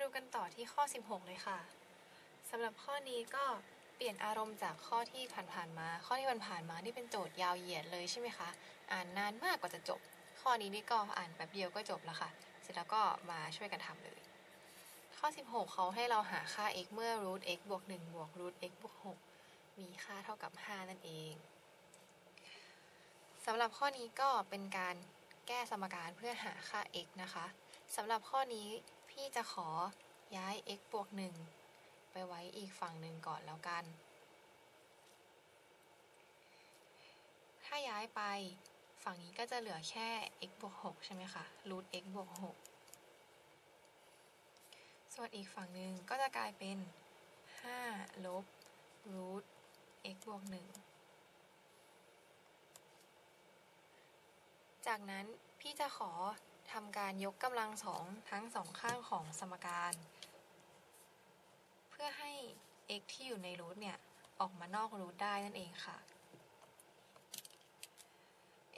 ดูกันต่อที่ข้อ 16 เลยค่ะสำหรับข้อนี้ก็เปลี่ยนอารมณ์จากข้อที่ผ่านๆมา ข้อที่ผ่านๆมานี่เป็นโจทย์ยาวเหยียดเลยใช่ไหมคะ อ่านนานมากกว่าจะจบ ข้อนี้นี่ก็อ่านแป๊บเดียวก็จบแล้วค่ะ เสร็จแล้วก็มาช่วยกันทำเลย ข้อ 16 เขาให้เราหาค่า x เมื่อ root x บวก1บวก root x บวก6มีค่าเท่ากับ 5 นั่นเองสำหรับข้อนี้ก็เป็นการแก้สมการเพื่อหาค่า x นะคะสำหรับข้อนี้ พี่จะขอย้าย x บวก 1 ไปไว้อีกฝั่งหนึ่งก่อนแล้วกัน ถ้าย้ายไปฝั่งนี้ก็จะเหลือแค่ x บวก 6 ใช่ไหมคะ root x บวก 6 ส่วนอีกฝั่งหนึ่งก็จะกลายเป็น 5 ลบ root x บวก 1 จากนั้นพี่จะขอ ทำการยกกำลังสองทั้งสองข้างของสมการ เพื่อให้ x ที่อยู่ในรูทเนี่ย ออกมานอกรูทได้นั่นเองค่ะ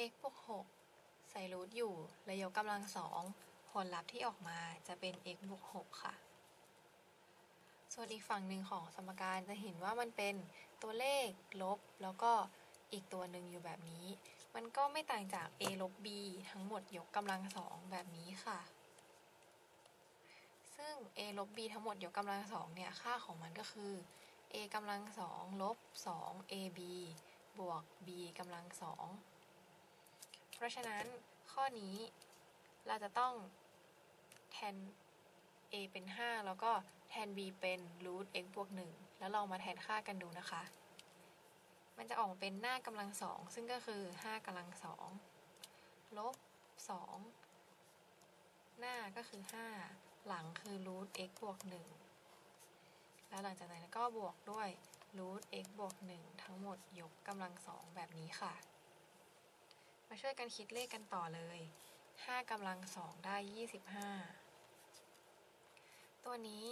x บวก6ใส่รูทอยู่ และยกกำลังสองผลลัพธ์ที่ออกมาจะเป็น x บวก6ค่ะ ส่วนอีกฝั่งหนึ่งของสมการจะเห็นว่ามันเป็นตัวเลขลบ แล้วก็อีกตัวหนึ่งอยู่แบบนี้ มันก็ไม่ต่างจาก a ลบ b ทั้งหมดยกกำลังสองแบบนี้ค่ะ ซึ่ง a ลบ b ทั้งหมดยกกำลังสองเนี่ยค่าของมันก็คือ a กำลังสองลบ 2 ab บวก b กำลังสองเพราะฉะนั้นข้อนี้เราจะต้องแทน a เป็น 5 แล้วก็แทน b เป็น root x บวก 1 แล้วลองมาแทนค่ากันดูนะคะ มันจะออกเป็นหน้ากำลังสองซึ่งก็คือ5กำลังสองลบ2หน้าก็คือ5หลังคือ root x บวก1แล้วหลังจากนั้นก็บวกด้วย root x บวก1ทั้งหมดยกกำลังสองแบบนี้ค่ะ มาช่วยกันคิดเลขกันต่อเลย5กำลังสองได้25ตัวนี้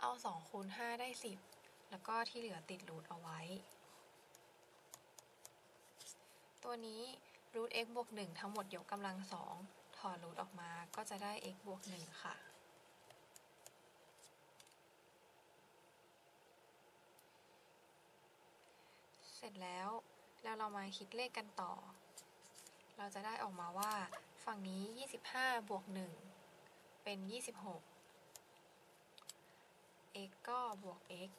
เอา2คูณ5ได้10แล้วก็ที่เหลือติดรูทเอาไว้ ตัวนี้ root x บวก1ทั้งหมดยกกำลังสองถอดรูทออกมาก็จะได้ x บวก1ค่ะ เสร็จแล้วแล้วเรามาคิดเลขกันต่อ เราจะได้ออกมาว่าฝั่งนี้ 25 บวก 1 เป็น 26 x ก็บวก x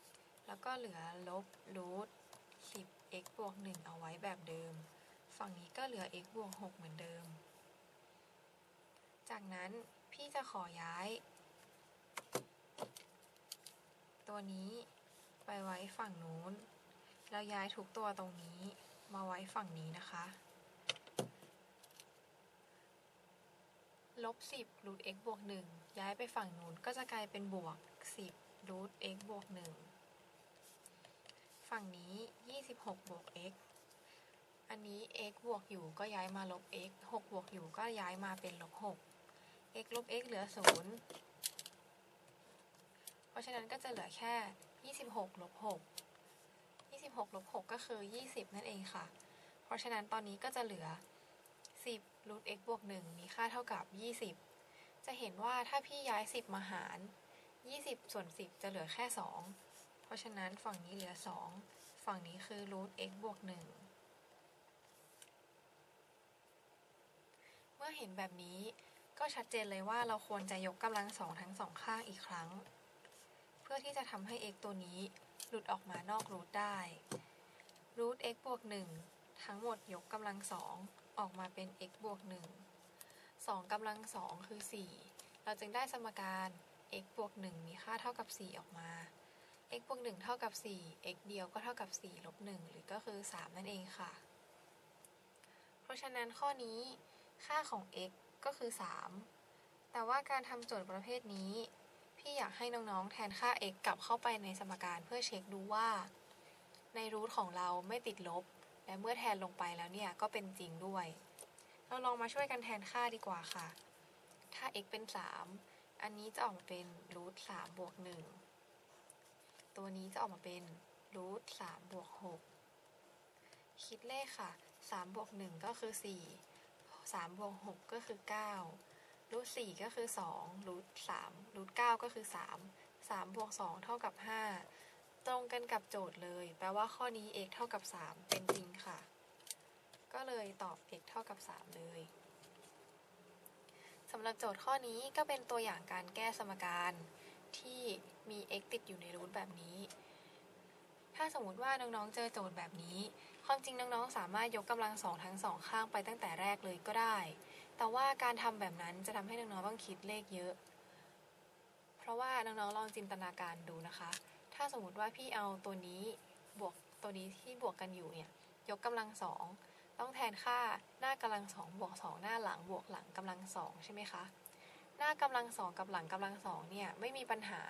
แล้วก็เหลือลบรูท10 x บวก 1 เอาไว้แบบเดิม ฝั่งนี้ก็เหลือ x บวก 6 เหมือนเดิม จากนั้นพี่จะขอย้าย ตัวนี้ไปไว้ฝั่งนู้น แล้วย้ายทุกตัวตรงนี้มาไว้ฝั่งนี้นะคะลบ10รูท x บวก 1 ย้ายไปฝั่งนู้นก็จะกลายเป็นบวก 10รูท x บวก 1 ฝั่งนี้ 26 บวก x อันนี้ x บวกอยู่ก็ย้ายมาลบ x 6 บวกอยู่ก็ย้ายมาเป็นลบ 6 x ลบ x เหลือ 0 เพราะฉะนั้นก็จะเหลือแค่ 26 ลบ 6 26 ลบ 6 ก็คือ 20 นั่นเองค่ะ เพราะฉะนั้นตอนนี้ก็จะเหลือ 10รูท x บวก 1 มีค่าเท่ากับ 20 จะเห็นว่าถ้าพี่ย้าย 10 มาหาร 20 ส่วน 10 จะเหลือแค่ 2 เพราะฉะนั้นฝั่งนี้เหลือ 2 ฝั่งนี้คือรูท x บวก 1 เห็นแบบนี้ ก็ชัดเจนเลยว่าเราควรจะยกกำลังสองทั้งสองข้างอีกครั้ง เพื่อที่จะทำให้ x ตัวนี้หลุดออกมานอกรูทได้รูท x บวก1ทั้งหมดยกกำลังสองออกมาเป็น x บวก1 2กำลังสองคือ 4 เราจึงได้สมการ x บวก1มีค่าเท่ากับ 4 ออกมา x บวก1เท่ากับ 4 x เดียวก็เท่ากับ 4 ลบ 1 หรือก็คือ 3 นั่นเองค่ะ เพราะฉะนั้นข้อนี้ ค่าของ x ก็คือ 3 แต่ว่าการทำโจทย์ประเภทนี้ พี่อยากให้น้องๆ แทนค่า x กลับเข้าไปในสมการเพื่อเช็คดูว่า ในรูทของเราไม่ติดลบ และเมื่อแทนลงไปแล้วเนี่ย ก็เป็นจริงด้วย เราลองมาช่วยกันแทนค่าดีกว่าค่ะ ถ้า x เป็น 3 อันนี้จะออกมาเป็นรูท3บวก1ตัวนี้จะออกมาเป็นรูท3บวก6คิดเลขค่ะ3บวก1ก็คือ 4 3บวก6ก็คือ9รูทสี่ก็คือสองรูทสามรูทเก้าก็คือสามสามบวกสองเท่ากับห้าตรงกันกับโจทย์เลย แปลว่าข้อนี้ x เท่ากับสามเป็นจริงค่ะ ก็เลยตอบ x เท่ากับสามเลยสำหรับโจทย์ข้อนี้ก็เป็นตัวอย่างการแก้สมการที่มี x ติดอยู่ในรูทแบบนี้ ถ้าสมมติว่าน้องๆเจอโจทย์แบบนี้ ความจริงน้องๆ สามารถยกกำลังสองทั้งสองข้างไปตั้งแต่แรกเลยก็ได้ แต่ว่าการทำแบบนั้นจะทำให้น้องๆต้องคิดเลขเยอะ เพราะว่าน้องๆลองจินตนาการดูนะคะ ถ้าสมมติว่าพี่เอาตัวนี้บวกตัวนี้ที่บวกกันอยู่เนี่ยยกกำลังสองต้องแทนค่าหน้ากำลังสองบวกสองหน้าหลังบวกหลังกำลังสองใช่ไหมคะหน้ากำลังสองกับหลังกำลังสองเนี่ยไม่มีปัญหา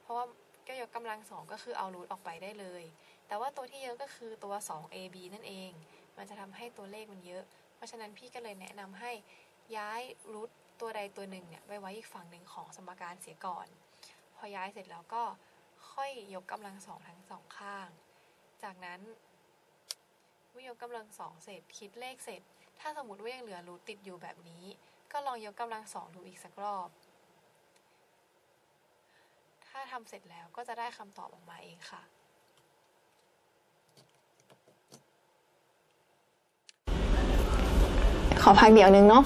เพราะว่า ก็ยกกำลังสองก็คือเอารูทออกไปได้เลย แต่ว่าตัวที่เยอะก็คือตัว 2ab นั่นเอง มันจะทำให้ตัวเลขมันเยอะ เพราะฉะนั้นพี่ก็เลยแนะนำให้ย้ายรูทตัวใดตัวหนึ่งเนี่ยไปไว้อีกฝั่งหนึ่งของสมการเสียก่อน พอย้ายเสร็จแล้วก็ค่อยยกกำลังสองทั้งสองข้าง จากนั้นเมื่อยกกำลังสองเสร็จคิดเลขเสร็จ ถ้าสมมติว่ายังเหลือรูทติดอยู่แบบนี้ ก็ลองยกกำลังสองดูอีกสักรอบาทำเสร็จแล้วก็จะได้คำตอบออกมาเองค่ะขอพักเดี๋ยวนึงเนาะ